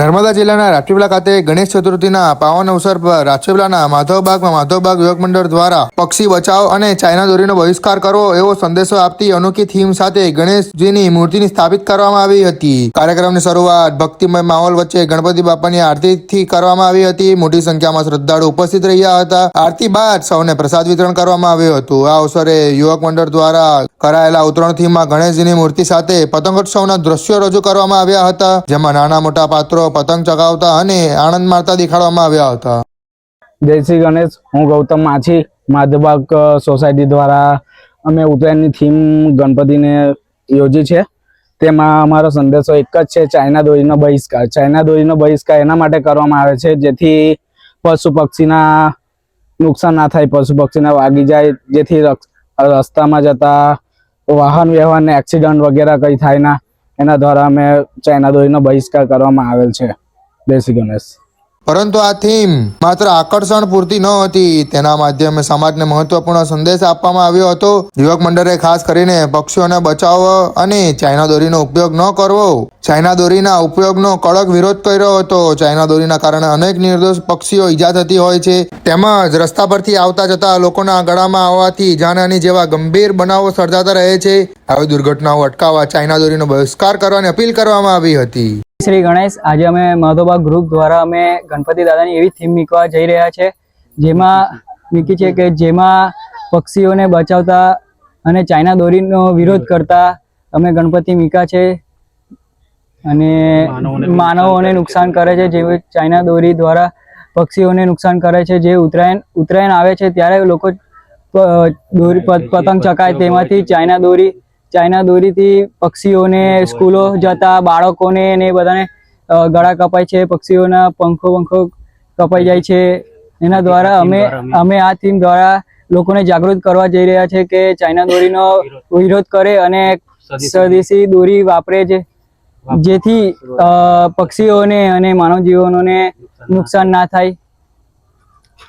નર્મદા જિલ્લાના રાજપીપળા ખાતે ગણેશ ચતુર્થીના પાવન અવસર પર રાજપીપળાના માધવબાગમાં માધવબાગ યુવક મંડળ દ્વારા પક્ષી બચાવ અને ચાઇના દોરીનો બહિષ્કાર કરવો એવો સંદેશો આપતી અનોખી થીમ સાથે ગણેશજીની મૂર્તિની સ્થાપિત કરવામાં આવી હતી. કાર્યક્રમની શરૂઆત ભક્તિમય માહોલ વચ્ચે ગણપતિ બાપાની આરતીથી કરવામાં આવી હતી. મોટી સંખ્યામાં શ્રદ્ધાળુ ઉપસ્થિત રહ્યા હતા. આરતી બાદ સૌને પ્રસાદ વિતરણ કરવામાં આવ્યું હતું. આ અવસરે યુવક મંડળ દ્વારા કરાયેલા ઉત્તરાયણ થીમમાં ગણેશજીની મૂર્તિ સાથે પતંગોત્સવના દ્રશ્યો રજૂ કરવામાં આવ્યા હતા, જેમાં નાના મોટા પાત્રો પતંગ ચગાવતા અને આનંદ મારતા દેખાડવામાં આવ્યા હતા. જય શ્રી ગણેશ, હું ગૌતમ માછી માધબાગ સોસાયટી દ્વારા અમે ઉત્તરાયણની થીમ ગણપતિને યોજી છે. તેમાં અમારો સંદેશો એક જ છે, ચાઇના દોરીનો બહિષ્કાર. ચાઇના દોરીનો બહિષ્કાર એના માટે કરવામાં આવે છે, જેથી પશુ પક્ષીના નુકસાન ના થાય, પશુ પક્ષીના વાગી જાય, જેથી રસ્તામાં જતા વાહન વ્યવહારને એક્સિડન્ટ વગેરે કંઈ થાય ના. એના દ્વારા અમે ચાઇના દોરીનો બહિષ્કાર કરવામાં આવેલ છે. દેશી ગણેશ. પરંતુ આ થીમ માત્ર આકર્ષણ પૂરતી ન હતી. તેના માધ્યમે સમાજને મહત્વપૂર્ણ સંદેશ આપવામાં આવ્યો હતો. યુવક મંડળે ખાસ કરીને પક્ષીઓને બચાવો અને ચાઇના દોરીનો ઉપયોગ ન કરવો. ચાઇના દોરીના ઉપયોગનો કડક વિરોધ કર્યો હતો. ચાઇના દોરીના કારણે અનેક નિર્દોષ પક્ષીઓ ઈજા થતી હોય છે. તેમજ રસ્તા પરથી આવતા જતા લોકોના ગળામાં આવવાથી જાનહાની જેવા ગંભીર બનાવો સર્જાતા રહે છે. આવી દુર્ઘટનાઓ અટકાવવા ચાઇના દોરીનો બહિષ્કાર કરવાની અપીલ કરવામાં આવી હતી. શ્રી ગણેશ આજે અમે માધોબા ગ્રુપ દ્વારા અમે ગણપતિ દાદાની એવી થીમ મીકવા જઈ રહ્યા છે જેમાં મીકી છે કે જેમાં પક્ષીઓને બચાવતા અને ચાઇના દોરીનો વિરોધ કરતા અમે ગણપતિ મીકા છે અને માનવોને નુકસાન કરે છે. જે ચાઇના દોરી દ્વારા પક્ષીઓને નુકસાન કરે છે જે ઉત્તરાયણ ઉત્તરાયણ આવે છે ત્યારે લોકો દોરી પતંગ ચકાય તેમાંથી ચાઇના દોરી ચાઇના દોરીથી પક્ષીઓને સ્કૂલો જતા બાળકોને ને બધાને ગળા કપાય છે પક્ષીઓના પંખો પંખો કપાઈ જાય છે. એના દ્વારા અમે અમે આ થીમ દ્વારા લોકોને જાગૃત કરવા જઈ રહ્યા છે કે ચાઇના દોરીનો વિરોધ કરે. અને સ્વદેશી દોરી વાપરે છે. જેથી પક્ષીઓને અને માનવ જીવનોને નુકસાન ના થાય.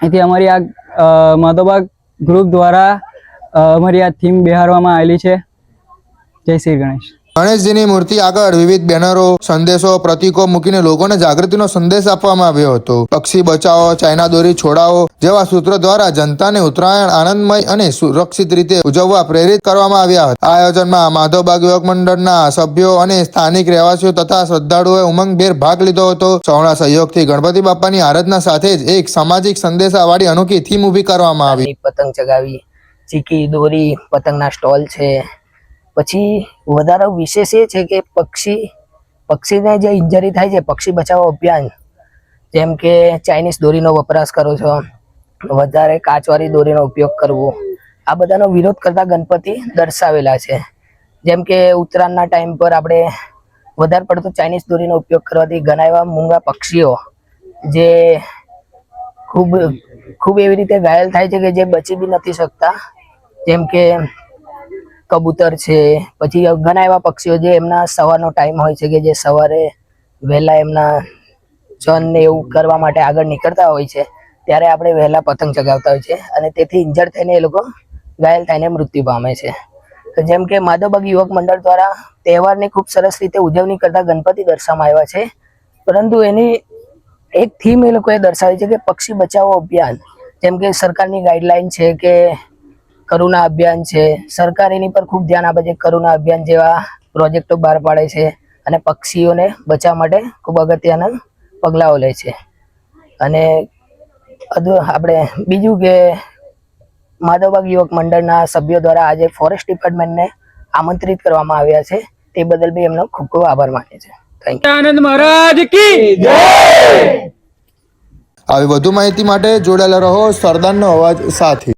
એથી અમારી આ માધોબાગ ગ્રુપ દ્વારા અમારી આ થીમ બિહારવામાં આવેલી છે. જય શ્રી ગણેશ. ગણેશજીની મૂર્તિ આગળ વિવિધ બેનરો સંદેશો પ્રતીકો મૂકીને લોકોને જાગૃતિનો સંદેશ આપવામાં આવ્યો હતો. પક્ષી બચાવો ચાઇના દોરી છોડાવો જેવા સૂત્રો દ્વારા જનતાને ઉત્તરાયણ આનંદમય અને સુરક્ષિત રીતે ઉજવવા પ્રેરિત કરવામાં આવ્યા હતા. આ આયોજનમાં માધવબાગ યુવક મંડળના સભ્યો અને સ્થાનિક રહેવાસીઓ તથા શ્રદ્ધાળુઓએ ઉમંગભેર ભાગ લીધો હતો. સૌના સહયોગથી ગણપતિ બાપાની આરાધના સાથે જ એક સામાજિક સંદેશાવાળી અનોખી થીમ ઊભી કરવામાં આવી. પતંગ ચગાવી ચીકી દોરી પતંગના સ્ટોલ છે. પછી વધારે વિશેષ એ છે કે પક્ષી, પક્ષીને જે ઇન્જરી થાય છે, પક્ષી બચાવો અભિયાન, જેમ કે ચાઇનીઝ દોરીનો વપરાશ કરો છો, વધારે કાચવાળી દોરીનો ઉપયોગ કરવો, આ બધાનો વિરોધ કરતા ગણપતિ દર્શાવેલા છે. જેમ કે ઉત્તરાયણના ટાઈમ પર આપણે વધારે પડતો ચાઇનીઝ દોરીનો ઉપયોગ કરવાથી ઘણા એવા મૂંગા પક્ષીઓ, જે ખૂબ ખૂબ એવી રીતે ઘાયલ થાય છે કે જે બચી બી નથી શકતા. જેમ કે કબૂતર છે. પછી ઘણા એવા પક્ષીઓ જે એમના સવારનો ટાઈમ હોય છે કે જે સવારે વહેલા એમના જન ને એવું કરવા માટે આગળ નીકળતા હોય છે, ત્યારે આપણે વહેલા પતંગ ચગાવતા હોય છે અને તેથી ઇન્જર્ડ થઈને એ લોકો ઘાયલ થઈને મૃત્યુ પામે છે. જેમ કે માધવબાગ યુવક મંડળ દ્વારા તહેવારની ખૂબ સરસ રીતે ઉજવણી કરતા ગણપતિ દર્શાવવામાં આવ્યા છે, પરંતુ એની એક થીમ એ લોકોએ દર્શાવી છે કે પક્ષી બચાવો અભિયાન, જેમ કે સરકારની ગાઈડલાઈન છે કે કરુણા અભિયાન છે. સરકાર એની પર ખૂબ ધ્યાન આપે છે. કરુણા અભિયાન જેવા પ્રોજેક્ટો બહાર પાડે છે અને પક્ષીઓને બચાવવા માટે ખૂબ અગત્યના પગલાઓ લે છે. અને આપણે બીજું કે માધવબાગ યુવક મંડળના સભ્યો દ્વારા આજે ફોરેસ્ટ ડિપાર્ટમેન્ટને આમંત્રિત કરવામાં આવ્યા છે. તે બદલ બી એમનો ખૂબ ખૂબ આભાર માને છે થેન્ક યુ આનંદ મહારાજ કી આવી વધુ માહિતી માટે જોડાયેલા રહો સરદારનો અવાજ સાથે.